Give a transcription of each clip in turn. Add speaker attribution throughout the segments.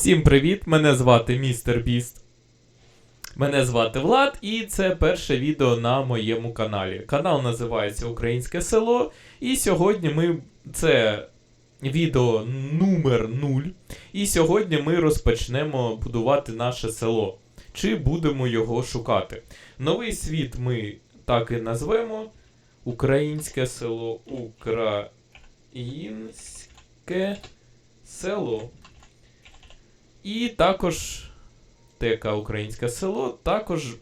Speaker 1: Всім привіт! Мене звати Містер Біст. Мене звати Влад, і це перше відео на моєму каналі. Канал називається Українське село. І сьогодні ми. Це відео номер 0. І сьогодні ми розпочнемо будувати наше село. Чи будемо його шукати? Новий світ ми так і назвемо. Українське село. Українське село. І також тека Українське село. Також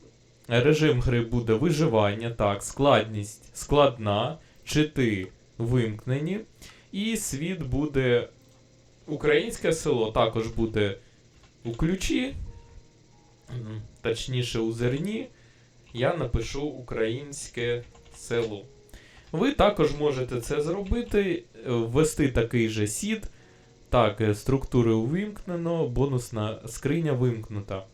Speaker 1: режим гри буде виживання. Так, складність складна, чити вимкнені. І світ буде. Українське село також буде у ключі, точніше у зерні. Я напишу українське село. Ви також можете це зробити, ввести такий же сід. Так, е, структури увімкнено, бонусна скриня вимкнута.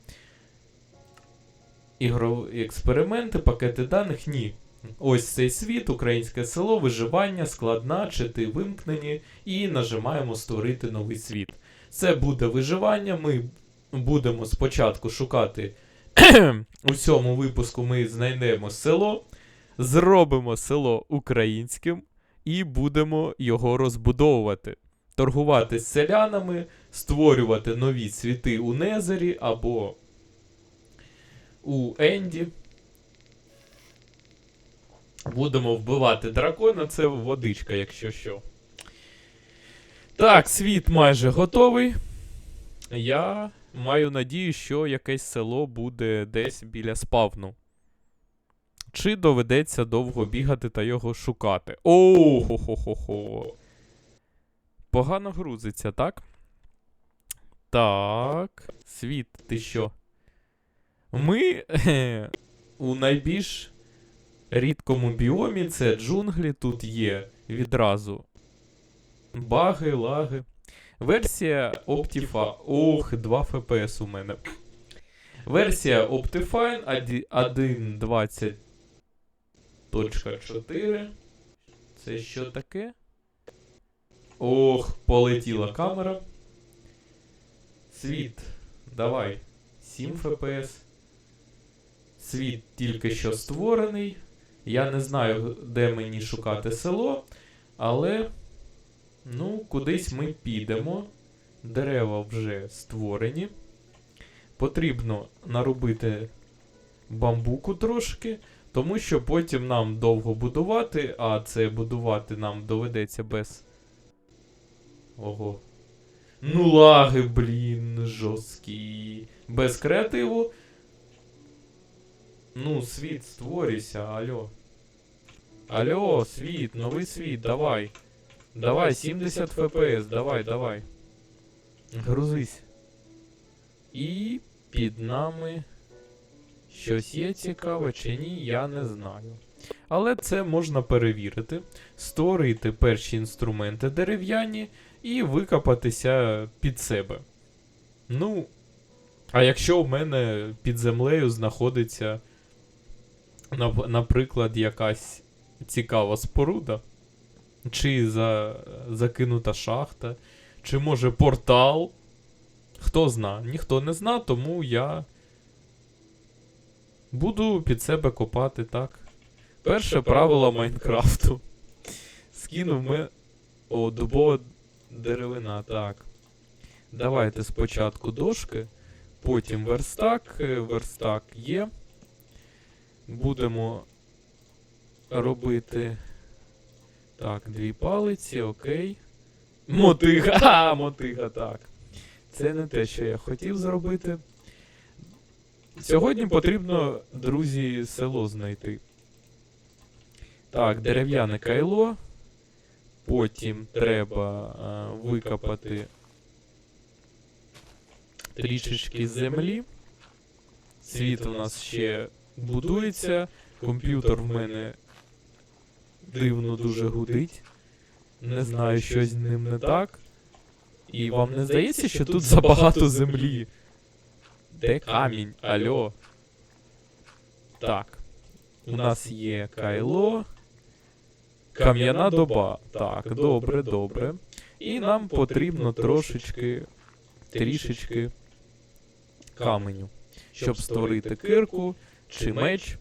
Speaker 1: Ігрові експерименти, пакети даних ні. Ось цей світ, українське село, виживання, складна, чити вимкнені, і нажимаємо створити новий світ. Це буде виживання. Ми будемо спочатку шукати у цьому випуску. Ми знайдемо село, зробимо село українським і будемо його розбудовувати торгувати з селянами, створювати нові світи у Незері або у Енді. Будемо вбивати дракона, це водичка, якщо що. Так, світ майже готовий. Я маю надію, що якесь село буде десь біля спавну. Чи доведеться довго бігати та його шукати? О-хо-хо-хо-хо. Погано грузиться, так? Так. Світ, ти що? Ми у найбільш рідкому біомі це джунглі. Тут є відразу баги, лаги. Версія Optifine. Ох, 2 FPS у мене. Версія Optifine 1.20.4. Це що таке? Ох, полетіла камера. Світ. Давай. 7 FPS. Світ тільки що створений. Я не знаю, де мені шукати село, але. Ну, кудись ми підемо. Дерева вже створені. Потрібно наробити бамбуку трошки, тому що потім нам довго будувати, а це будувати нам доведеться без. Ого. Ну лаги, блін, жорсткі. Без креативу. Ну, світ створюйся, алло. Алло, світ, новий світ, давай. Давай, 70 FPS, давай, давай. Грузись. І під нами щось є цікаве чи ні, я не знаю. Але це можна перевірити, створити перші інструменти дерев'яні і викопатися під себе. Ну, а якщо в мене під землею знаходиться, наприклад, якась цікава споруда, чи за, закинута шахта, чи може портал. Хто зна, ніхто не зна, тому я буду під себе копати так. Перше правило Майнкрафту. Скинув ми. О, дубова деревина, так. Давайте спочатку дошки, потім верстак. Е, Верстак є. Будемо робити. Так, дві палиці, окей. Мотига! Ха, мотига, так. Це не те, що я хотів зробити. Сьогодні потрібно, друзі, село знайти. Так, дерев'яне кайло. Потім треба а, викопати трішечки землі. Світ у нас ще будується. Комп'ютер в мене дивно дуже гудить. Не знаю, що з ним не так. І вам не здається, що тут забагато землі? Де камінь? Альо? Так. У нас є кайло. Кам'яна доба. Так, добре, добре. І нам потрібно трошечки трішечки каменю, щоб створити кирку чи меч.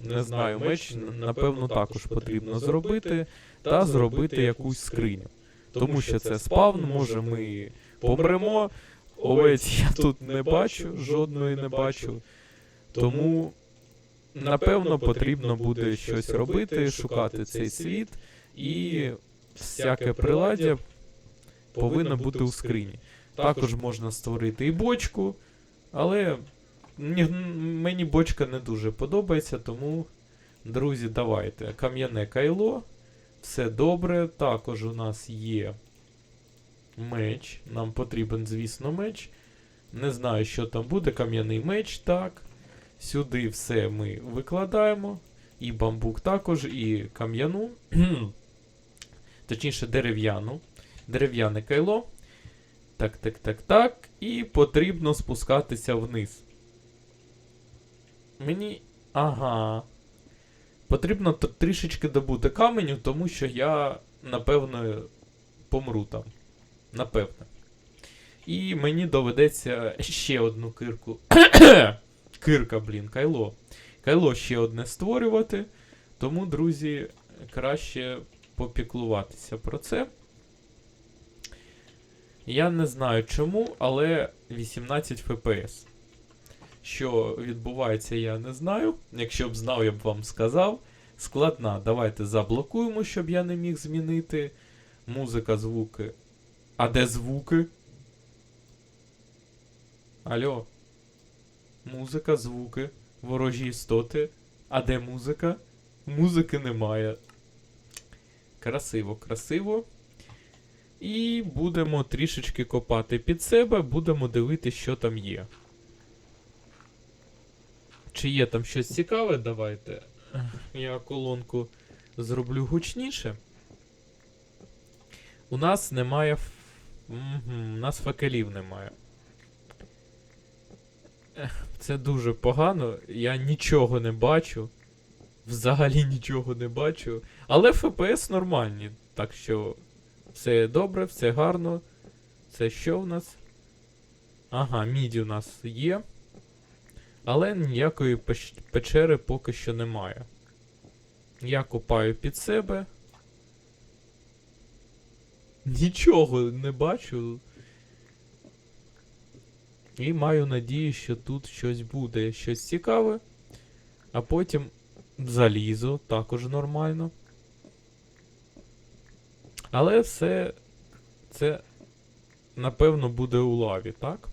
Speaker 1: Не знаю, меч напевно також потрібно зробити та зробити якусь скриню. Тому що це спавн, може ми помремо. Овець я тут не бачу, жодної не бачу. Тому, напевно, потрібно буде щось робити, шукати цей світ, і всяке приладдя повинно бути у скрині. Також можна створити і бочку, але ні- мені бочка не дуже подобається, тому, друзі, давайте. Кам'яне кайло, все добре. Також у нас є меч. Нам потрібен, звісно, меч. Не знаю, що там буде. Кам'яний меч, так. Сюди все ми викладаємо. І бамбук також, і кам'яну. Точніше, дерев'яну. Дерев'яне кайло. Так, так, так, так. І потрібно спускатися вниз. Мені. Ага. Потрібно трішечки добути каменю, тому що я, напевно, помру там. Напевно. І мені доведеться ще одну кирку. Кирка, блін, кайло. Кайло ще одне створювати. Тому, друзі, краще попіклуватися про це. Я не знаю чому, але 18 FPS. Що відбувається, я не знаю. Якщо б знав, я б вам сказав. Складна. Давайте заблокуємо, щоб я не міг змінити. Музика, звуки. А де звуки? Алло. Музика, звуки, ворожі істоти. А де музика? Музики немає. Красиво, красиво. І будемо трішечки копати під себе, будемо дивитися, що там є. Чи є там щось цікаве, давайте. Я колонку зроблю гучніше. У нас немає. ф- у нас факелів немає. Це дуже погано. Я нічого не бачу. Взагалі нічого не бачу. Але FPS нормальні. Так що все добре, все гарно. Це що в нас? Ага, міді у нас є. Але ніякої печери поки що немає. Я копаю під себе. Нічого не бачу. І маю надію, що тут щось буде, щось цікаве. А потім залізо також нормально. Але все це, напевно, буде у лаві, так?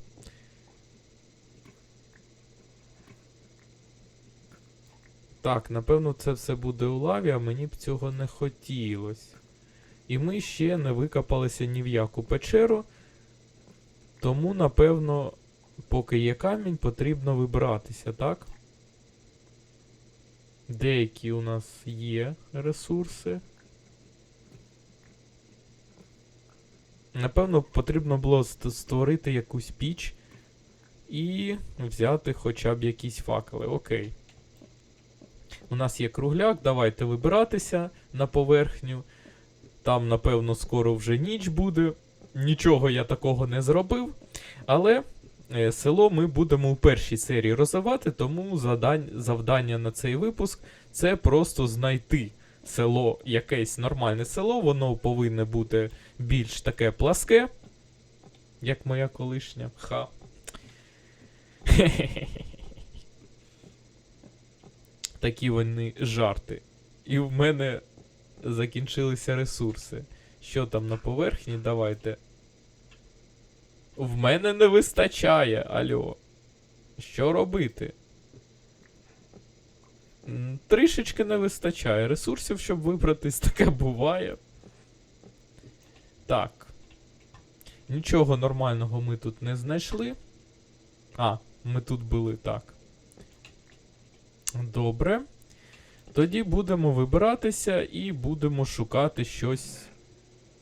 Speaker 1: Так, напевно, це все буде у лаві, а мені б цього не хотілося. І ми ще не викопалися ні в яку печеру. Тому, напевно, поки є камінь, потрібно вибиратися, так? Деякі у нас є ресурси. Напевно, потрібно було створити якусь піч і взяти хоча б якісь факели. Окей. У нас є кругляк, давайте вибиратися на поверхню. Там, напевно, скоро вже ніч буде. Нічого я такого не зробив. Але село ми будемо у першій серії розвивати, тому завдання на цей випуск це просто знайти село, якесь нормальне село. Воно повинне бути більш таке пласке, як моя колишня. Ха. Такі вони жарти. І в мене закінчилися ресурси. Що там на поверхні? Давайте. В мене не вистачає, альо. Що робити? Трішечки не вистачає ресурсів, щоб вибратись, таке буває. Так. Нічого нормального ми тут не знайшли. А, ми тут були, так. Добре. Тоді будемо вибиратися і будемо шукати щось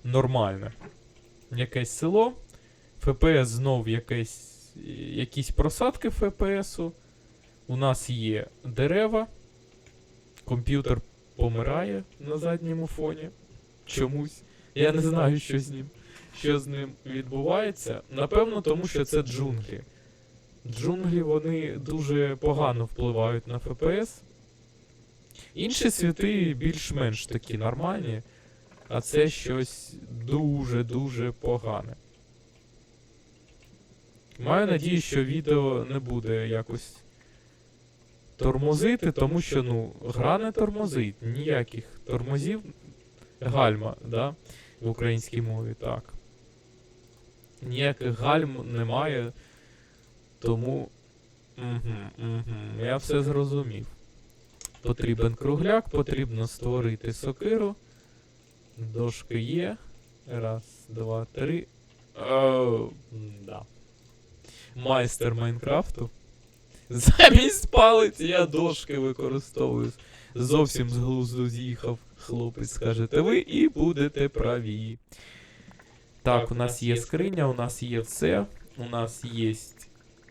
Speaker 1: нормальне. Якесь село. ФПС знов якесь, якісь просадки ФПСу. У нас є дерева. Комп'ютер помирає на задньому фоні. Чомусь. Я не знаю, що з ним. що з ним відбувається? Напевно, тому що це джунглі. Джунглі вони дуже погано впливають на ФПС. Інші світи більш-менш такі нормальні, а це щось дуже-дуже погане. Маю надію, що відео не буде якось тормозити, тому що ну, гра не тормозить. Ніяких тормозів. Гальма, да? В українській мові, так. Ніяких гальм немає. Тому. Угу, угу, я все зрозумів. Потрібен кругляк, потрібно створити сокиру. Дошки є. Раз, два, три. О, да. Майстер Майнкрафту. Замість палиць я дошки використовую. Зовсім з глузду з'їхав. Хлопець, скажете ви, і будете праві. Так, у нас є скриня, у нас є все. У нас є.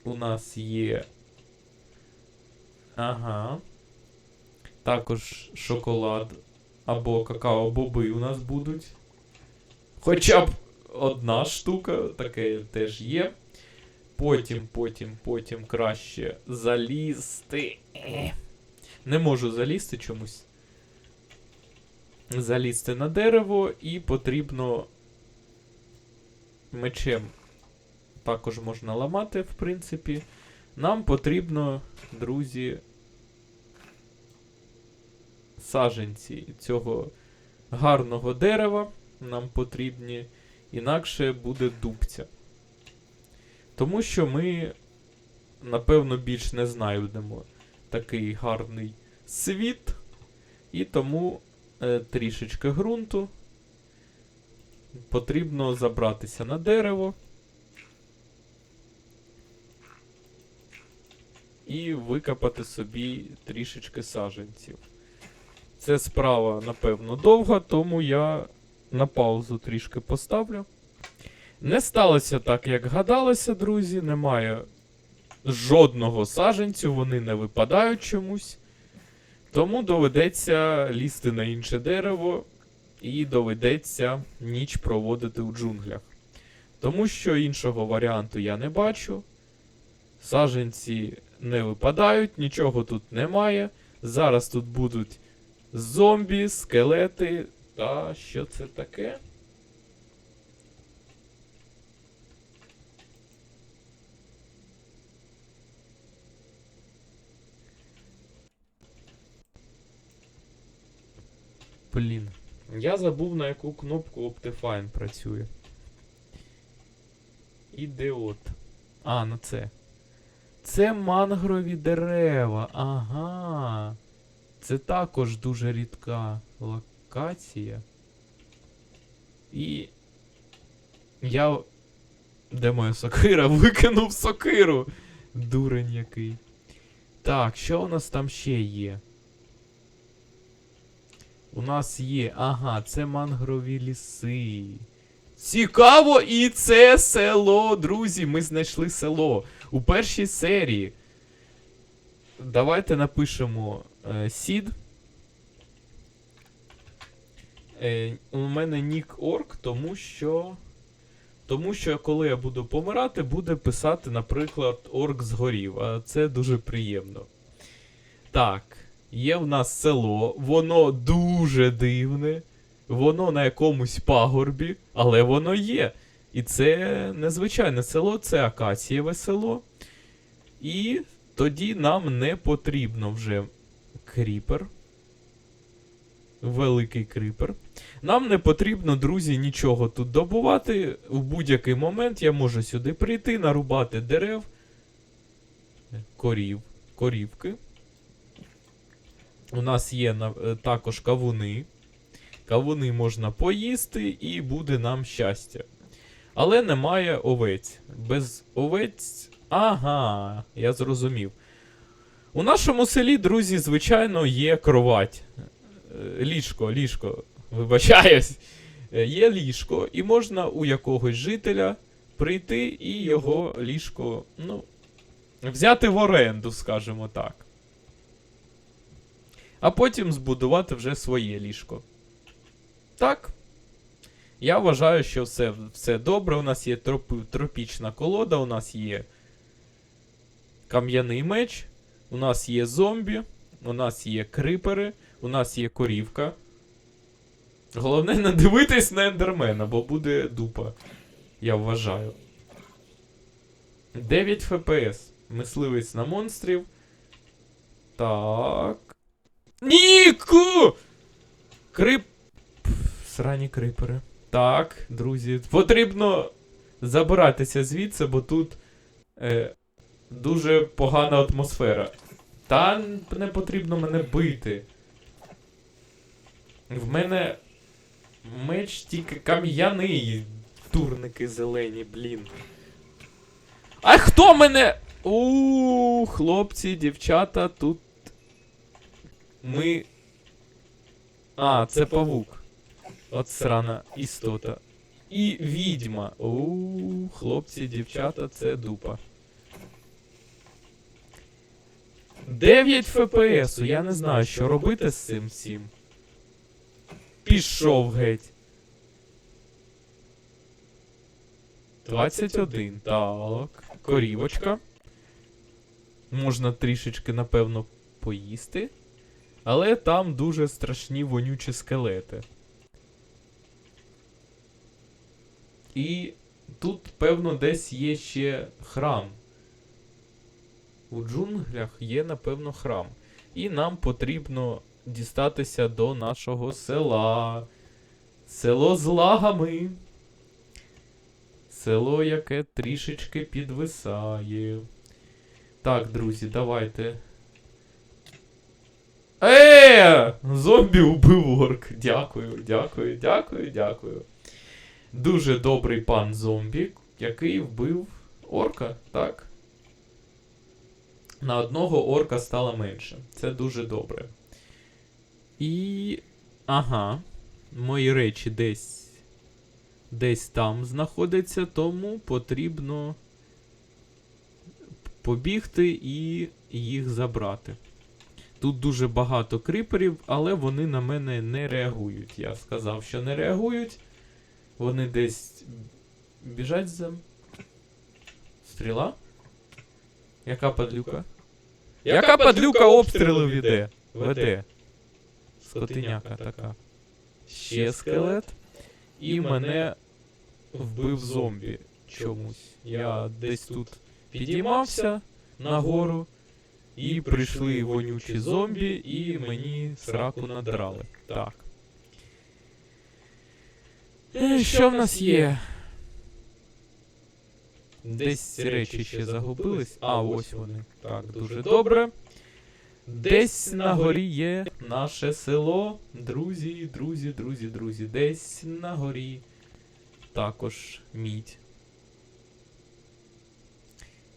Speaker 1: У нас є. Ага. Також шоколад або какао-боби у нас будуть. Хоча б одна штука, таке теж є. Потім, потім, потім краще залізти. Не можу залізти чомусь. Залізти на дерево і потрібно мечем. Також можна ламати, в принципі. Нам потрібно, друзі, саженці цього гарного дерева. Нам потрібні, інакше буде дубця. Тому що ми, напевно, більш не знайдемо такий гарний світ. І тому е, трішечки ґрунту. Потрібно забратися на дерево. І викопати собі трішечки саженців. Це справа, напевно, довга, тому я на паузу трішки поставлю. Не сталося так, як гадалося, друзі. Немає жодного саженцю, вони не випадають чомусь. Тому доведеться лізти на інше дерево і доведеться ніч проводити у джунглях. Тому що іншого варіанту я не бачу. Саженці не випадають, нічого тут немає. Зараз тут будуть зомбі, скелети. Та що це таке? Блін. Я забув на яку кнопку Optifine працює. Ідіот. А, ну це. Це мангрові дерева. Ага. Це також дуже рідка локація. І. Я. Де моя сокира? Викинув сокиру! Дурень який. Так, що у нас там ще є? У нас є. Ага, це мангрові ліси. Цікаво, і це село, друзі. Ми знайшли село у першій серії. Давайте напишемо е, сід. Е, у мене нік орк, тому що. Тому що коли я буду помирати, буде писати, наприклад, орк згорів. А це дуже приємно. Так, є в нас село, воно дуже дивне, воно на якомусь пагорбі, але воно є. І це незвичайне село, це акацієве село. І тоді нам не потрібно вже кріпер. Великий кріпер. Нам не потрібно, друзі, нічого тут добувати. В будь-який момент я можу сюди прийти, нарубати дерев, корів, корівки. У нас є е, також кавуни. Кавуни можна поїсти, і буде нам щастя. Але немає овець. Без овець. Ага, я зрозумів. У нашому селі, друзі, звичайно, є кровать. Е, Ліжко, ліжко, вибачаюсь. Е, Є ліжко, і можна у якогось жителя прийти і його ліжко, ну, взяти в оренду, скажімо так. А потім збудувати вже своє ліжко. Так. Я вважаю, що все, все добре. У нас є тропи, тропічна колода, у нас є кам'яний меч, у нас є зомбі, у нас є крипери, у нас є корівка. Головне не дивитись на ендермена, бо буде дупа. Я вважаю. 9 ФПС. Мисливець на монстрів. Так. Ніку! Крип. Срані крипери. Так, друзі, потрібно забиратися звідси, бо тут е, дуже погана атмосфера. Та не потрібно мене бити. В мене меч тільки кам'яний. Турники зелені, блін. А хто мене? У хлопці, дівчата, тут. Ми. А, це павук. От срана істота. І відьма. У хлопці, дівчата, це дупа. 9 ФПС. Я не знаю, що робити з цим всім. Пішов геть. 21. Так. Корівочка. Можна трішечки, напевно, поїсти. Але там дуже страшні вонючі скелети. І тут, певно, десь є ще храм. У джунглях є, напевно, храм. І нам потрібно дістатися до нашого села. Село з лагами. Село, яке трішечки підвисає. Так, друзі, давайте. Е! Зомбі убив орк. Дякую, дякую, дякую, дякую. Дуже добрий пан зомбі, який вбив орка, так. На одного орка стало менше. Це дуже добре. І. Ага. Мої речі десь. Десь там знаходяться, тому потрібно побігти і їх забрати. Тут дуже багато криперів, але вони на мене не реагують. Я сказав, що не реагують. Вони десь біжать за. Стріла? Яка падлюка? Яка падлюка обстріли веде? Веде. Скотиняка така. Ще скелет. І мене вбив зомбі чомусь. Я десь тут підіймався нагору. І прийшли вонючі зомбі, і мені сраку надрали. Так. Е, Що в нас є? Десь речі ще загубились. А, ось вони. Так, дуже добре. Десь на горі є наше село. Друзі, друзі, друзі, друзі. Десь на горі. Також мідь.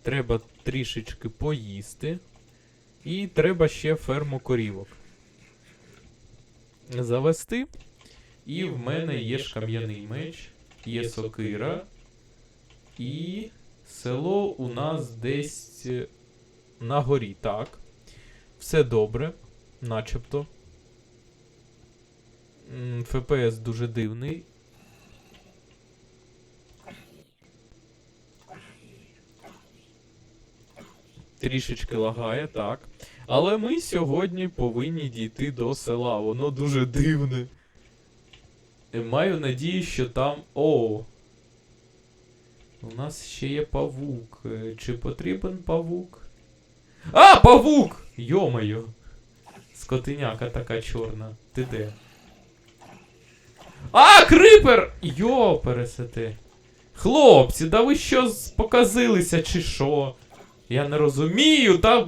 Speaker 1: Треба трішечки поїсти. І треба ще ферму корівок. Завести. І в мене є ж кам'яний меч, є сокира. І село у нас десь е, на горі, так. Все добре, начебто. ФПС дуже дивний. Трішечки лагає, так. Але ми сьогодні повинні дійти до села. Воно дуже дивне. І Маю надію, що там. О! У нас ще є павук. Е, Чи потрібен павук? А, павук! Йомаю! Скотиняка така чорна. Ти де? А, крипер! Йо, пересети. Хлопці, да ви що показилися, чи що? Я не розумію, та.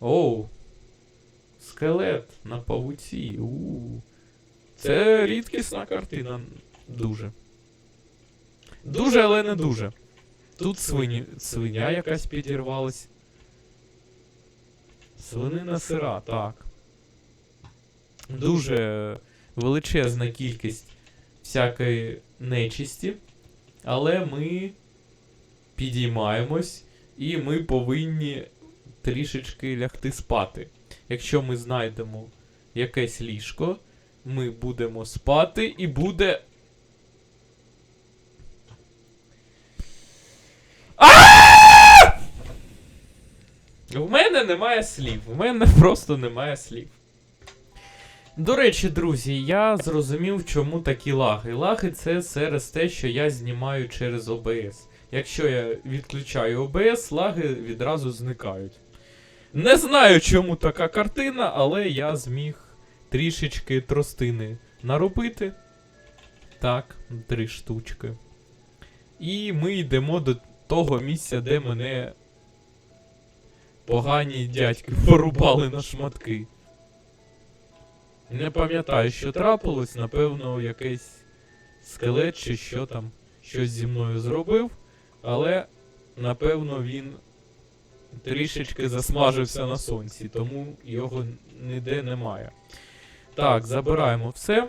Speaker 1: Оу. Скелет на павуці. у Це рідкісна картина. Дуже. Дуже, але не дуже. Тут свині... свиня якась підірвалась. Свинина сира, так. Дуже величезна кількість всякої нечисті. Але ми підіймаємось, і ми повинні трішечки лягти спати. Якщо ми знайдемо якесь ліжко, ми будемо спати і буде. В мене немає слів. В мене просто немає слів. До речі, друзі, я зрозумів, чому такі лаги. Лаги це через те, що я знімаю через OBS. Якщо я відключаю OBS, лаги відразу зникають. Не знаю, чому така картина, але я зміг трішечки тростини наробити. Так, три штучки. І ми йдемо до того місця, де мене погані дядьки порубали на шматки. Не пам'ятаю, що трапилось, напевно, якийсь скелет чи що там, щось зі мною зробив, але напевно він трішечки засмажився на сонці, тому його ніде немає. Так, забираємо все.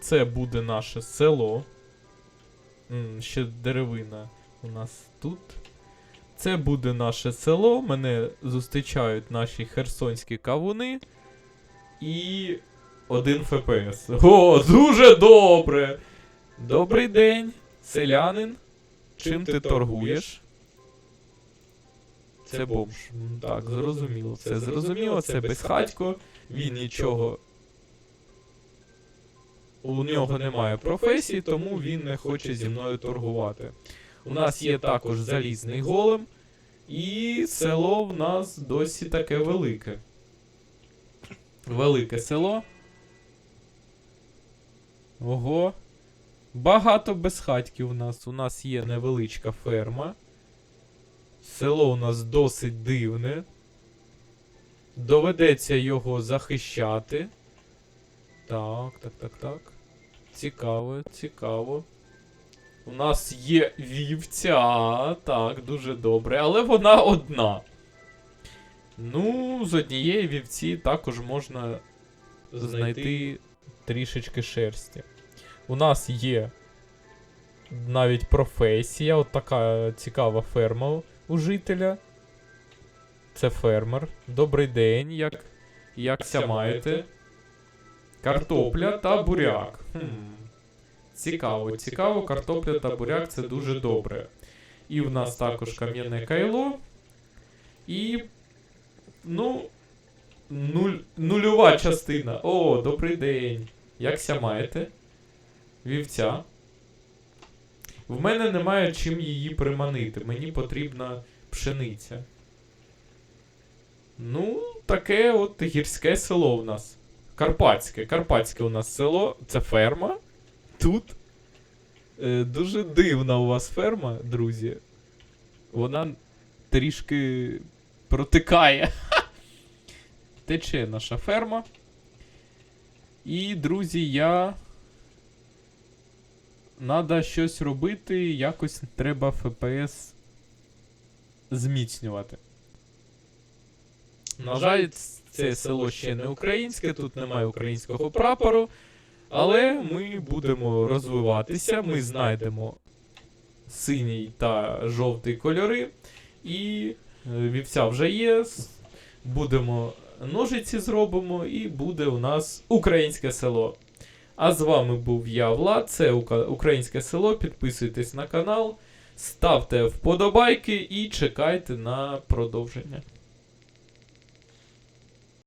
Speaker 1: Це буде наше село. Ще деревина у нас тут. Це буде наше село. Мене зустрічають наші херсонські кавуни. І один ФПС. О, дуже добре! Добрий день, селянин. Чим ти торгуєш? Це бомж. Так, зрозуміло. Це зрозуміло, це безхатько. Він нічого. У нього немає професії, тому він не хоче зі мною торгувати. У нас є також залізний голем, і село в нас досі таке велике. Велике село. Ого. Багато безхатьків у нас. У нас є невеличка ферма. Село у нас досить дивне. Доведеться його захищати. Так, так, так, так. Цікаво, цікаво. У нас є вівця. Так, дуже добре. Але вона одна. Ну, з однієї вівці також можна знайти трішечки шерсті. У нас є навіть професія, от така цікава ферма у жителя. Це фермер. Добрий день, як, якся маєте? Картопля та буряк. Хм. Цікаво, цікаво, картопля та буряк це дуже добре. І в нас також кам'яне кайло. І. Ну. Нуль, нульова частина. О, добрий день. Якся маєте? Вівця. В мене немає чим її приманити. Мені потрібна пшениця. Ну, таке от гірське село у нас. Карпатське. Карпатське у нас село. Це ферма. Тут. Е, дуже дивна у вас ферма, друзі. Вона трішки протикає. Тече наша ферма. І, друзі, я. Надо щось робити, якось треба ФПС зміцнювати. На жаль, це село ще не українське, тут немає українського прапору. Але ми будемо розвиватися, ми знайдемо синій та жовтий кольори. І е, вівця вже є. Будемо ножиці зробимо, і буде у нас українське село. А з вами був я, Влад. Це Українське село. Підписуйтесь на канал, ставте вподобайки і чекайте на продовження.